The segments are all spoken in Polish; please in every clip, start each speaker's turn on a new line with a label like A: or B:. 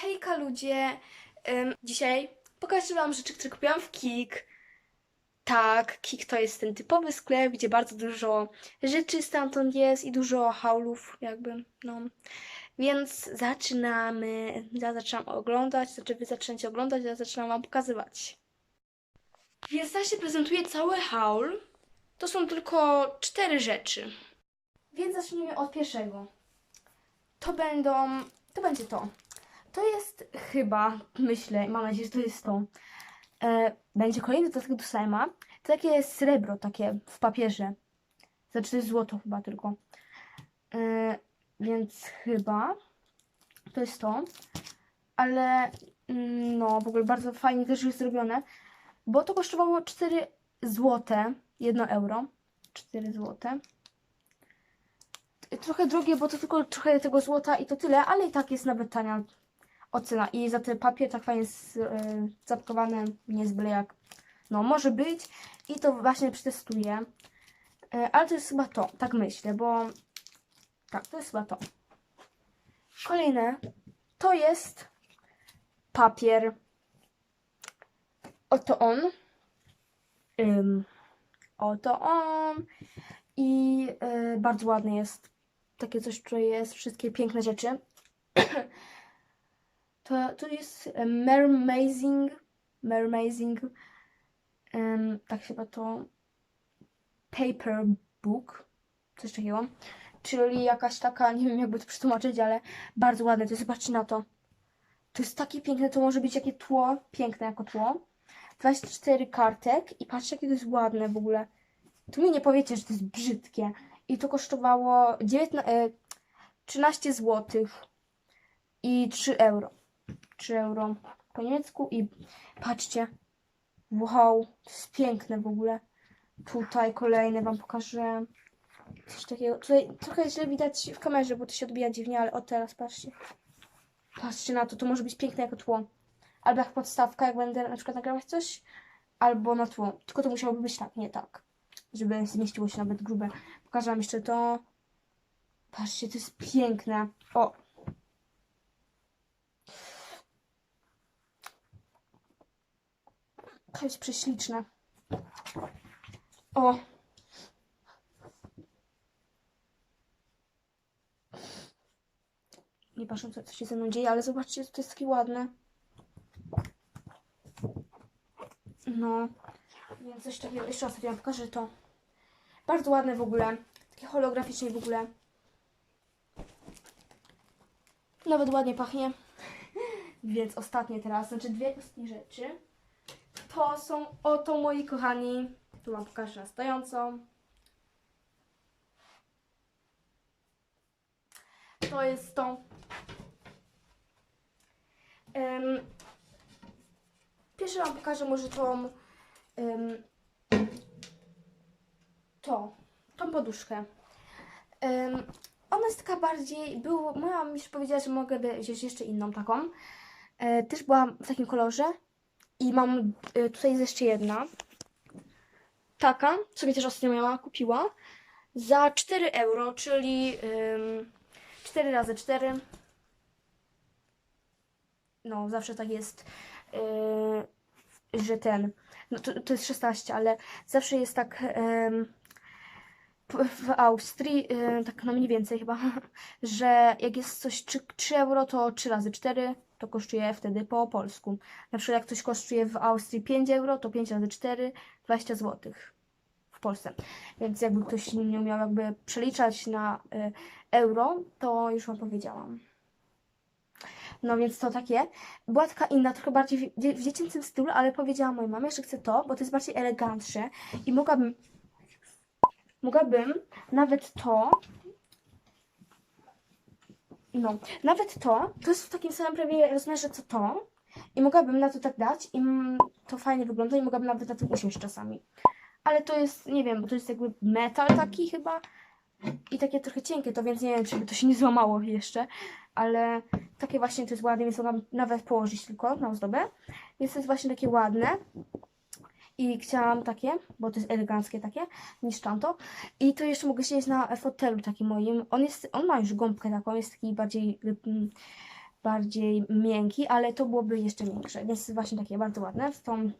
A: Hejka ludzie! Ym, dzisiaj pokażę wam rzeczy, które kupiłam w Kik. Tak, Kik to jest ten typowy sklep, gdzie bardzo dużo rzeczy stamtąd jest i dużo haulów jakby, no. Więc zaczynamy. Ja zaczynam oglądać, znaczy wy zaczynacie oglądać, ja zaczynam wam pokazywać. Więc teraz się prezentuje cały haul. To są tylko cztery rzeczy. Więc zacznijmy od pierwszego. To będą, to będzie to. To jest chyba, myślę, mam nadzieję, że to jest to. E, będzie kolejny dodatek do Slime'a. To takie srebro, takie w papierze. Znaczy to jest złoto chyba tylko. E, więc chyba to jest to. Ale mm, no, w ogóle bardzo fajnie też jest zrobione. Bo to kosztowało 4 złote, 1 euro. 4 złote trochę drogie, bo to tylko trochę tego złota i to tyle, ale i tak jest nawet tania ocena. I za ten papier tak fajnie jest yy, nie jest byle jak. No, może być i to właśnie przetestuję. Yy, ale to jest chyba to, tak myślę, bo tak, to jest chyba to. Kolejne to jest papier. Oto on. Oto on. I yy, bardzo ładny jest. Takie coś, które jest wszystkie piękne rzeczy. to, to jest Mermazing. Mermazing. Um, tak chyba to. Paper book. Coś takiego. Czyli jakaś taka, nie wiem jakby to przetłumaczyć, ale bardzo ładne. To zobaczcie na to. To jest takie piękne, to może być jakie tło, piękne jako tło. 24 kartek i patrzcie jakie to jest ładne w ogóle. Tu mi nie powiecie, że to jest brzydkie. I to kosztowało 19, e, 13 zł i 3 euro. 3 euro po niemiecku i patrzcie. Wow, to jest piękne w ogóle. Tutaj kolejne wam pokażę. Coś takiego. Tutaj trochę źle widać w kamerze, bo to się odbija dziwnie, ale o teraz patrzcie. Patrzcie na to, to może być piękne jako tło. Albo jak podstawka, jak będę na przykład nagrywać coś, albo na tło. Tylko to musiałoby być tak, nie tak żeby zmieściło się nawet grube. Pokażę wam jeszcze to. Patrzcie, to jest piękne. O! To jest prześliczne. O! Nie patrzę, co, co się ze mną dzieje, ale zobaczcie, to jest takie ładne. No. Więc takiego, jeszcze raz sobie pokażę to. Bardzo ładne w ogóle. Takie holograficznie w ogóle. Nawet ładnie pachnie. Więc ostatnie teraz, znaczy dwie ostatnie rzeczy. To są oto moi kochani. Tu wam pokażę na stojąco. To jest to. Um, pierwszy wam pokażę może tą um, to, tą poduszkę. Um, ona jest taka bardziej, było, moja mi powiedziała, że mogę wziąć jeszcze inną taką. E, też była w takim kolorze i mam, e, tutaj jest jeszcze jedna. Taka, co mi też ostatnio miała, kupiła. Za 4 euro, czyli um, 4 razy 4. No, zawsze tak jest, e, że ten, no to, to jest 16, ale zawsze jest tak w Austrii, y, tak no mniej więcej chyba, że jak jest coś 3, 3 euro, to 3 razy 4 to kosztuje wtedy po polsku. Na przykład jak coś kosztuje w Austrii 5 euro, to 5 razy 4, 20 zł w Polsce. Więc jakby ktoś nie umiał jakby przeliczać na y, euro, to już Wam powiedziałam. No więc to takie. Była taka inna, trochę bardziej w, dziecięcym stylu, ale powiedziałam mojej mamie, że chcę to, bo to jest bardziej elegantsze i mogłabym mogłabym nawet to no, nawet to, to jest w takim samym prawie rozmiarze co to i mogłabym na to tak dać i to fajnie wygląda i mogłabym nawet na tym usiąść czasami. Ale to jest, nie wiem, bo to jest jakby metal taki chyba i takie trochę cienkie to, więc nie wiem, czy by to się nie złamało jeszcze, ale takie właśnie to jest ładne, więc mogłam nawet położyć tylko na ozdobę. Więc to jest właśnie takie ładne. I chciałam takie, bo to jest eleganckie takie, niż tamto. I to jeszcze mogę siedzieć na fotelu takim moim. On jest, on ma już gąbkę taką, jest taki bardziej, mm, bardziej miękki, ale to byłoby jeszcze miększe, więc właśnie takie bardzo ładne. Są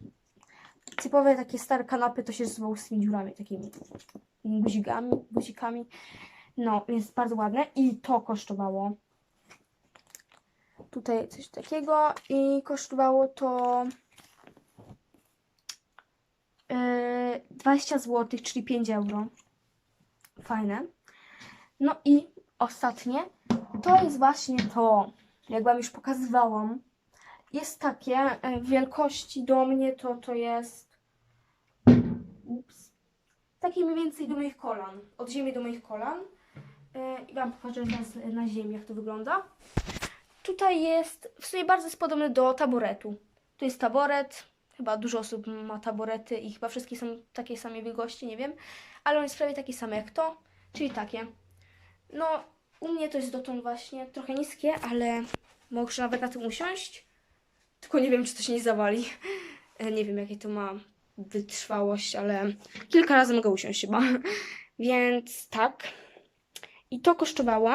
A: typowe takie stare kanapy, to się rysowało z tymi dziurami takimi guzikami, guzikami. No, więc bardzo ładne i to kosztowało tutaj coś takiego i kosztowało to yy, 20 zł, czyli 5 euro. Fajne. No i ostatnie, to jest właśnie to, jak Wam już pokazywałam. Jest takie e, wielkości do mnie, to to jest ups, takie mniej więcej do moich kolan, od ziemi do moich kolan. E, I Wam pokażę teraz na ziemi, jak to wygląda. Tutaj jest, w sumie bardzo jest podobny do taboretu. Tu jest taboret, chyba dużo osób ma taborety i chyba wszystkie są takiej samej wielkości, nie wiem, ale on jest prawie taki sam jak to, czyli takie. No, u mnie to jest dotąd właśnie trochę niskie, ale mogę nawet na tym usiąść. Tylko nie wiem, czy to się nie zawali. E, Nie wiem, jakie to ma wytrwałość, ale kilka razy mogę usiąść chyba. Więc tak. I to kosztowało,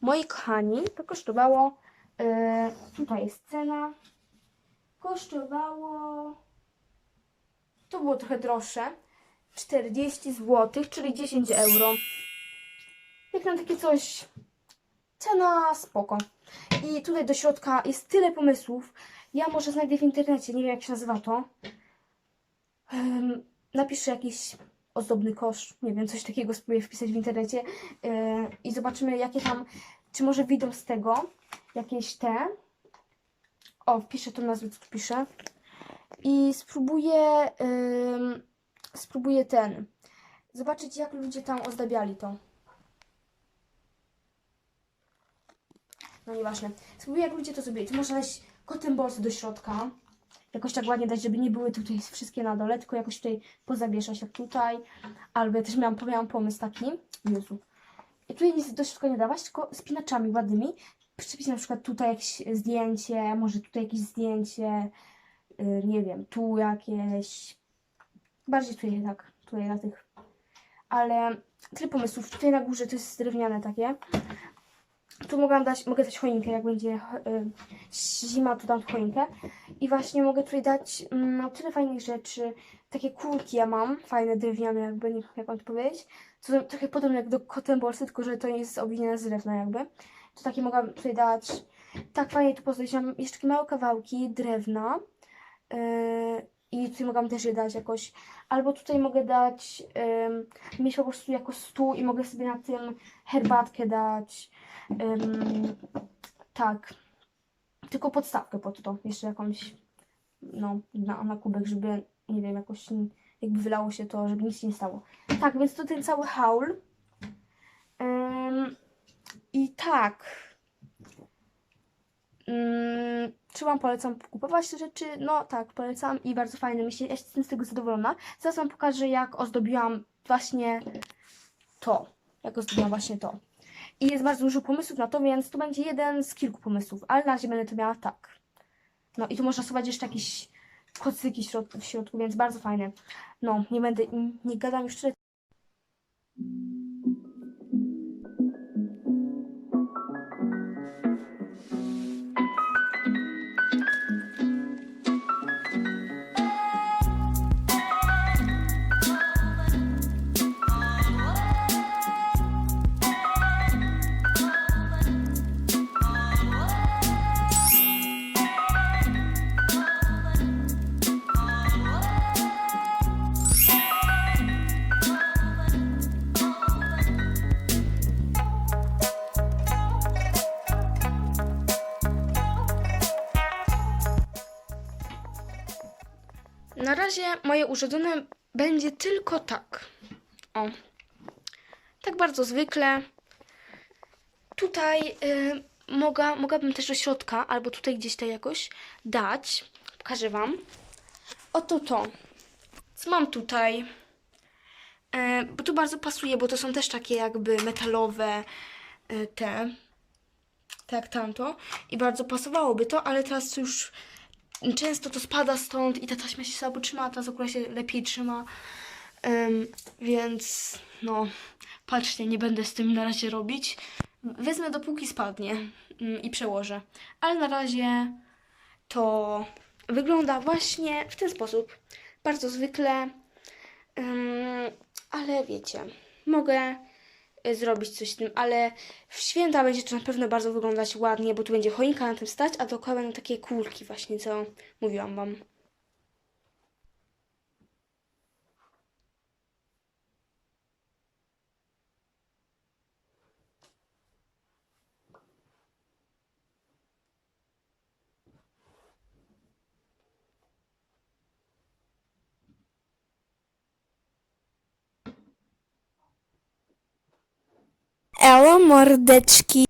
A: moi kochani, to kosztowało, e, tutaj jest cena, kosztowało, to było trochę droższe, 40 zł, czyli 10 euro. Jak na takie coś, cena spoko. I tutaj do środka jest tyle pomysłów. Ja może znajdę w internecie, nie wiem jak się nazywa to. Em, napiszę jakiś ozdobny kosz, nie wiem, coś takiego spróbuję wpisać w internecie e, i zobaczymy jakie tam, czy może wyjdą z tego jakieś te. O, wpiszę to nazwę, co piszę. I spróbuję, em, spróbuję ten, zobaczyć jak ludzie tam ozdabiali to. No nieważne. Spróbuję jak ludzie to zrobili. Tu można dać kotem bolsy do środka. Jakoś tak ładnie dać, żeby nie były tutaj wszystkie na dole, tylko jakoś tutaj pozawieszać jak tutaj. Albo ja też miałam, miałam pomysł taki. Jezu. I tutaj nic do środka nie dawać, tylko spinaczami ładnymi. Przyczepić na przykład tutaj jakieś zdjęcie, może tutaj jakieś zdjęcie, yy, nie wiem, tu jakieś. Bardziej tutaj tak, tutaj na tych. Ale tyle pomysłów. Tutaj na górze to jest drewniane takie. Tu mogę dać, mogę dać choinkę, jak będzie y, zima, to dam choinkę. I właśnie mogę tutaj dać mm, no, tyle fajnych rzeczy. Takie kulki ja mam, fajne, drewniane, jakby, nie wiem jak mam to powiedzieć. Są trochę podobne jak do bolsy, tylko że to jest obwinione z drewna jakby. To takie mogę tutaj dać. Tak fajnie tu. Mam jeszcze takie małe kawałki drewna. Yy, I tutaj mogę też je dać jakoś. Albo tutaj mogę dać, yy, mieć po prostu jako stół i mogę sobie na tym herbatkę dać. Ym, tak. Tylko podstawkę pod to. Jeszcze jakąś, no, na, na kubek, żeby, nie wiem, jakoś jakby wylało się to, żeby nic się nie stało. Tak, więc to ten cały haul. Ym, I tak. Ym, czy Wam polecam kupować te rzeczy? No tak, polecam i bardzo fajne. Myślę, ja jestem z tego zadowolona. Zaraz Wam pokażę, jak ozdobiłam właśnie to. Jak ozdobiłam właśnie to. I jest bardzo dużo pomysłów na to, więc to będzie jeden z kilku pomysłów, ale na razie będę to miała tak. No i tu można schować jeszcze jakieś kocyki w środku, więc bardzo fajne. No, nie będę, nie gadam już tyle. Razie moje urządzone będzie tylko tak. O. Tak bardzo zwykle. Tutaj y, mogę, mogłabym też do środka, albo tutaj gdzieś to jakoś dać. Pokażę Wam. Oto to. Co mam tutaj? E, bo tu bardzo pasuje, bo to są też takie jakby metalowe e, te. Tak, tamto. I bardzo pasowałoby to, ale teraz już często to spada stąd i ta taśma się słabo trzyma, a ta akurat się lepiej trzyma. Em, więc no, patrzcie, nie będę z tym na razie robić. Wezmę dopóki spadnie mm, i przełożę. Ale na razie to wygląda właśnie w ten sposób. Bardzo zwykle. Ym, ale wiecie, mogę zrobić coś z tym, ale w święta będzie to na pewno bardzo wyglądać ładnie, bo tu będzie choinka na tym stać, a dookoła będą takie kulki właśnie, co mówiłam Wam.
B: Elo mordeczki.